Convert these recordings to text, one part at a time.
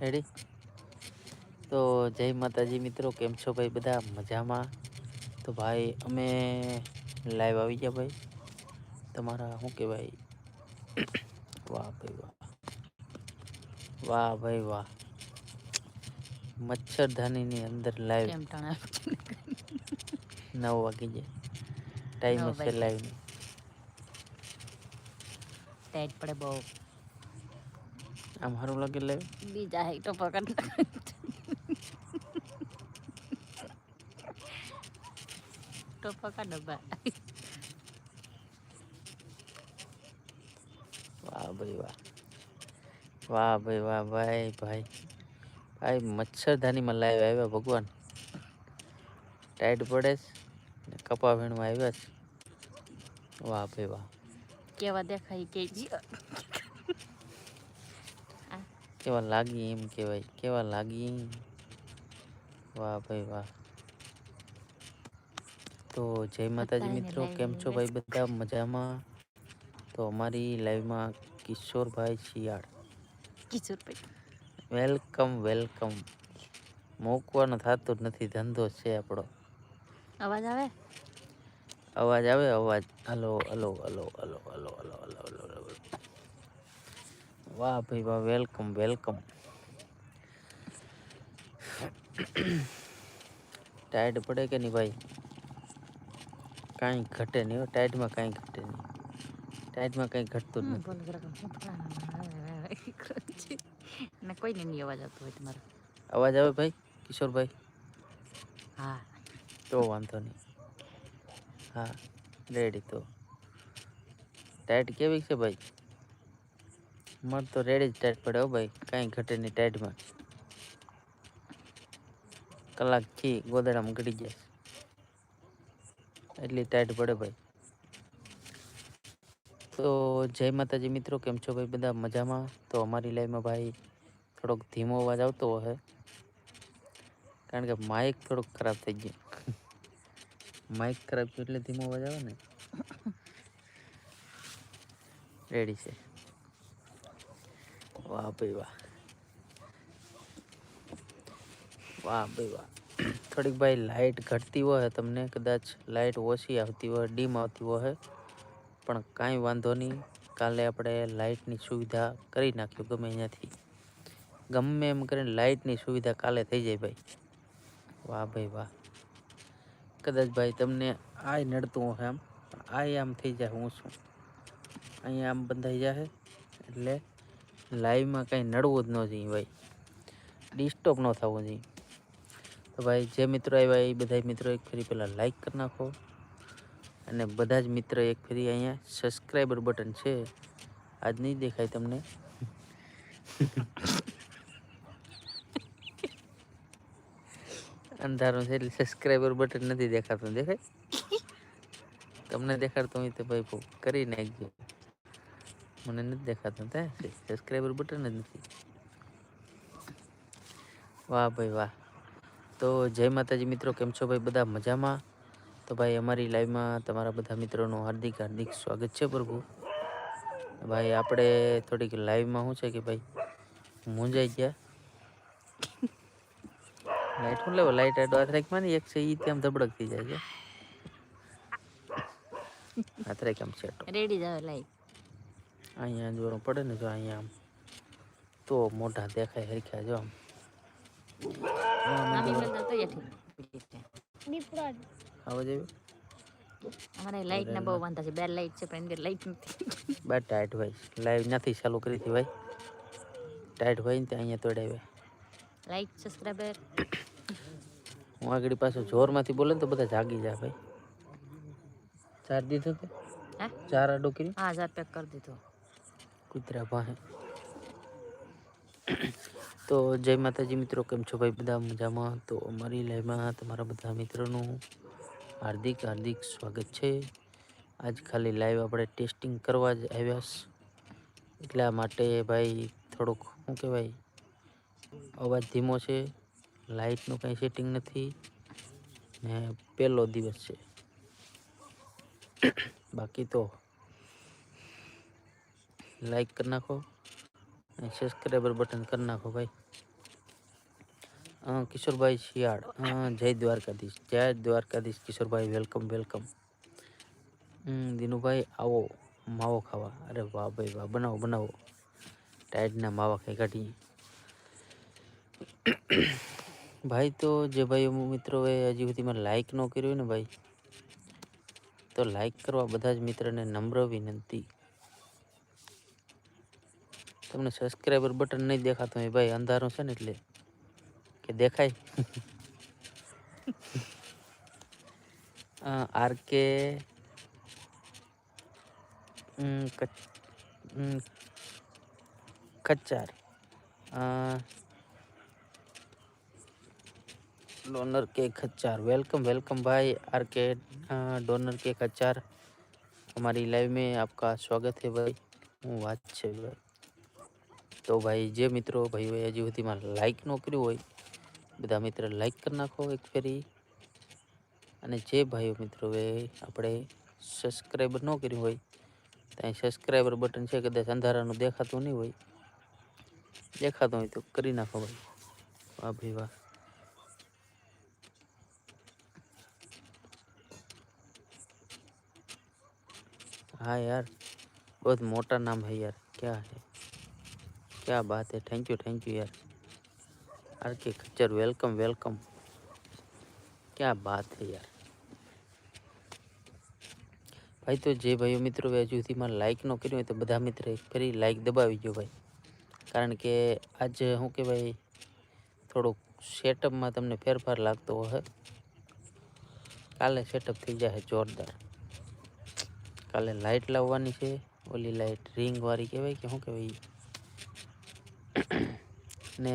Ready તો જય માતાજી મિત્રો કેમ છો ભાઈ બધા? મજામાં? તો ભાઈ અમે લાઈવ આવી ગયા ભાઈ. તમારા શું કહેવાય? વાહ ભાઈ વાહ. વાહ ભાઈ વાહ. મચ્છરદાનીની અંદર લાઈવ નવ વાગી જાય ટાઈમ હશે લાઈવ ટાઈટ પડે બહુ. આમ સારું લાગે લાઈવ બીજા હે તો પકડ તો પકડ ડબ્બા વાહ ભાઈ વાહ. વાહ ભાઈ વાહ ભાઈ ભાઈ. ભાઈ મચ્છરદાનીમાં લાઈવ આવ્યા ભગવાન. ટાઈટ પડે છે કપા વીણમાં આવ્યા છે. વાહ ભાઈ વાહ. કેવા દેખાય કે કેવા લાગી એમ કહેવાય કેવા લાગી વાહ ભાઈ વાહ. તો જય માતાજી મિત્રો કેમ છો ભાઈ બધા? મજામાં? તો અમારી લાઈવમાં કિશોરભાઈ શિયાળ. કિશોરભાઈ. Welcome welcome. મૂકવાનો થતું જ નથી ધંધો છે આપણો. અવાજ આવે? અવાજ આવે અવાજ. Hello hello hello hello hello hello hello hello hello. વાહ ભાઈ વાહ વેલકમ વેલકમ ટાઈટ પડે કે નહીં ભાઈ? કાંઈ ઘટે નહીં ટાઈટમાં કાંઈ ઘટે નહીં. ટાઈટમાં કંઈ ઘટતું જ હમ નથી. કોઈને નહીં અવાજ આવતો હોય તમારો. અવાજ આવે ભાઈ કિશોરભાઈ? હા. તો વાંધો નહીં. હા રેડી તો. ટાઈટ કેવી છે ભાઈ? મને તો રેડી જ ટાઈટ પડે હો ભાઈ. કાંઈ ઘટે નહીં ટાઈટમાં. કલાકથી ગોદડામાં ઘટી જાય. એટલી ટાઈટ પડે ભાઈ. તો જય માતાજી મિત્રો કેમ છો ભાઈ? બધા મજામાં? તો અમારી લાઈફમાં ભાઈ થોડોક ધીમો અવાજ આવતો હોય કારણ કે માઇક થોડુંક ખરાબ થઈ ગયું. માઇક ખરાબ થયું એટલે ધીમો અવાજ આવે ને? રેડી છે. વાહ ભાઈ વાહ. વાહ ભાઈ વાહ. થોડીક ભાઈ લાઈટ ઘટતી હોય તમને, કદાચ લાઈટ ઓછી આવતી હોય, ડીમ આવતી હોય, પણ કાંઈ વાંધો નહીં. કાલે આપણે લાઇટની સુવિધા કરી નાખ્યું ગમે અહીંયાથી ગમે એમ કરીને લાઇટની સુવિધા કાલે થઈ જાય ભાઈ. વાહ ભાઈ વાહ. કદાચ ભાઈ તમને આય નડતું હોય આમ આય આમ થઈ જાય હું શું. અહીંયા આમ બંધાઈ જાય એટલે લાઈવમાં કાંઈ નડવું જ ન જોઈએ ભાઈ. ડિસ્ટર્બ ન થવું જોઈએ. તો ભાઈ, જે મિત્રો આવ્યા એ બધા મિત્રો એક ફરી પહેલાં લાઈક કરી નાખો. અને બધા જ મિત્ર એક ફરી અહીંયા સબસ્ક્રાઈબર બટન છે. આજ નહીં દેખાય તમને. અંધારું છે એટલે સબસ્ક્રાઈબર બટન નથી દેખાતું, દેખાય? તમને દેખાડતો હોય તો ભાઈ કરી નાખજો. મને નથી દેખાતું ત્યાં સબસ્ક્રાઈબર બટન જ નથી વાહ ભાઈ વાહ તો જય માતાજી મિત્રો કેમ છો ભાઈ બધા મજામાં તો ભાઈ, અમારી લાઈવમાં તમારા બધા મિત્રોનું હાર્દિક હાર્દિક સ્વાગત છે પ્રભુ. ભાઈ, આપણે થોડીક લાઈવમાં શું છે કે ભાઈ, મૂંઝાઈ ગયા. લાઈટ શું લેવો? લાઈટ આડો હાથ રાખમાં ને એક છે એ ત્યાં ધબડકતી જાય છે. હાથ રાખ આમ સેટો રેડી જાવ લાઈવ અહીંયા જોવાનું પડે ને જો અહીંયા આમ તો મોઢા દેખાય હરખ્યા જો આમ. આમી મેલ તો યાઠી આવા જેવી અમારે લાઈટ ના બહુ વાંધા છે. બે લાઈટ છે પણ અંદર લાઈટ નથી. બા ટાઈટ હોય લાઈવ નથી ચાલુ કરી હતી ભાઈ. ટાઈટ હોય ને ત્યાં અહીંયા તોડાવે લાઈક સબસ્ક્રાઈબર હું આગળ પાછું જોરમાંથી બોલે ને તો બધા જાગી જાય ભાઈ. ચાર દીધો તે? હે? ચાર આડો કરી હા હજાર પેક કરી દીધો. કૂતરા પાસે તો જય માતાજી મિત્રો, કેમ છો ભાઈ? બધા મજામાં? તો અમારી લાઈવમાં તમારા બધા મિત્રોનું હાર્દિક હાર્દિક સ્વાગત છે. આજ ખાલી લાઈવ આપણે ટેસ્ટિંગ કરવા જ આવ્યા એટલા માટે ભાઈ થોડુંક, શું કહેવાય, અવાજ ધીમો છે. લાઇટનું કંઈ સેટિંગ નથી. ને પહેલો દિવસ છે. બાકી તો લાઈક કરી નાખો. સબસ્ક્રાઈબર બટન કરી નાખો ભાઈ. કિશોરભાઈ શિયાળ. જય દ્વારકાધીશ. જય દ્વારકાધીશ કિશોરભાઈ. વેલકમ વેલકમ દિનુભાઈ, આવો. માવો ખાવા. અરે વાહ ભાઈ વાહ. બનાવો બનાવો. ટાઈડના માવા ખાઈ કાઢીએ. ભાઈ તો જે ભાઈ મિત્રોએ હજી સુધીમાં લાઈક ન કર્યું ને ભાઈ, તો લાઈક કરવા બધા જ મિત્રને નમ્ર વિનંતી. તમને સબસ્ક્રાઈબર બટન નહીં દેખાતું હોય ભાઈ અંધારું છે ને એટલે કે દેખાય આર કે ખચ્ચાર અ, ડોનર કે ખચ્ચાર વેલકમ वेलकम भाई आर के डोनर के खच्चार हमारी लाइव में आपका स्वागत है भाई હું વાત છે ભાઈ તો ભાઈ જે મિત્રો ભાઈઓએ હજી સુધીમાં લાઈક ન કર્યું હોય બધા મિત્ર લાઈક કરી નાખો એક ફેરી અને જે ભાઈઓ મિત્રોએ આપણે સબસ્ક્રાઈબર ન કર્યું હોય ત્યાં સબસ્ક્રાઈબર બટન છે કદાચ અંધારાનું દેખાતું નહીં હોય દેખાતું હોય તો કરી નાખો ભાઈ વાહ ભાઈ વાહ हाँ यार बहुत मोटा नाम है यार क्या है क्या बात है थैंक यू थैंक यू यार R K Khachar welcome welcome क्या बात है यार ભાઈ તો જે ભાઈઓ મિત્રો હજુ સુધીમાં લાઈક ન કર્યું હોય તો બધા મિત્ર એક ફરી લાઈક દબાવી દો ભાઈ કારણ કે આજ શું કહેવાય થોડુંક સેટઅપમાં તમને ફેરફાર લાગતો હશે કાલે સેટઅપ થઈ જાય જોરદાર કાલે લાઇટ લાવવાની છે ઓલી લાઇટ રિંગ વાળી કહેવાય કે શું કહેવાય ઈ? ને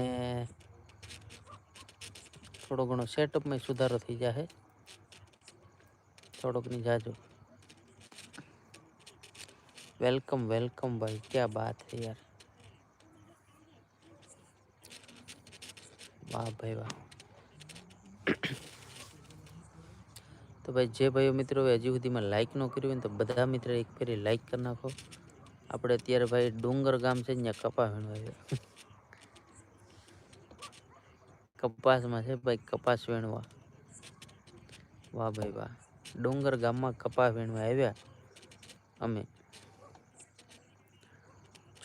થોડો ઘણો સેટઅપમાં સુધારો થઈ જશે થોડોકની જાજો. વેલકમ વેલકમ ભાઈ, ક્યાં બાત હે યાર. વાહ ભાઈ વાહ. તો ભાઈ, જે ભાઈઓ મિત્રો હજી સુધીમાં લાઇક ન કર્યું હોય તો બધા મિત્રો એક ફેરી લાઇક કરી નાખો. આપણે અત્યારે ભાઈ ડુંગર ગામ છે ત્યાં કપા વીણવા કપાસમાં છે ભાઈ કપાસ વીણવા. વાહ ભાઈ વાહ. ડુંગર ગામમાં કપા વીણવા આવ્યા અમે.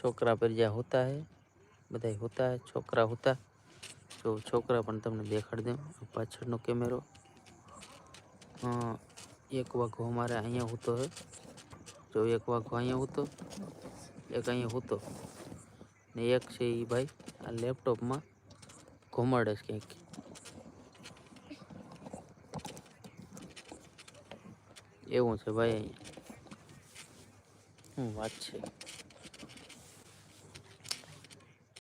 છોકરા પર જ્યાં હોતા હે બધા હોતા હે છોકરા હોતા. જો છોકરા પણ તમને દેખાડી દઉં આ પાછળનો કેમેરો. અ, એક વાઘો અમારે અહીંયા હોતો હે. જો એક વાઘો અહીંયા હોતો એક અહીંયા હોતો. ને એક છે એ ભાઈ આ લેપટોપમાં ઘુમાડે છે કંઈક. એવું છે ભાઈ. અહીંયા શું વાત છે?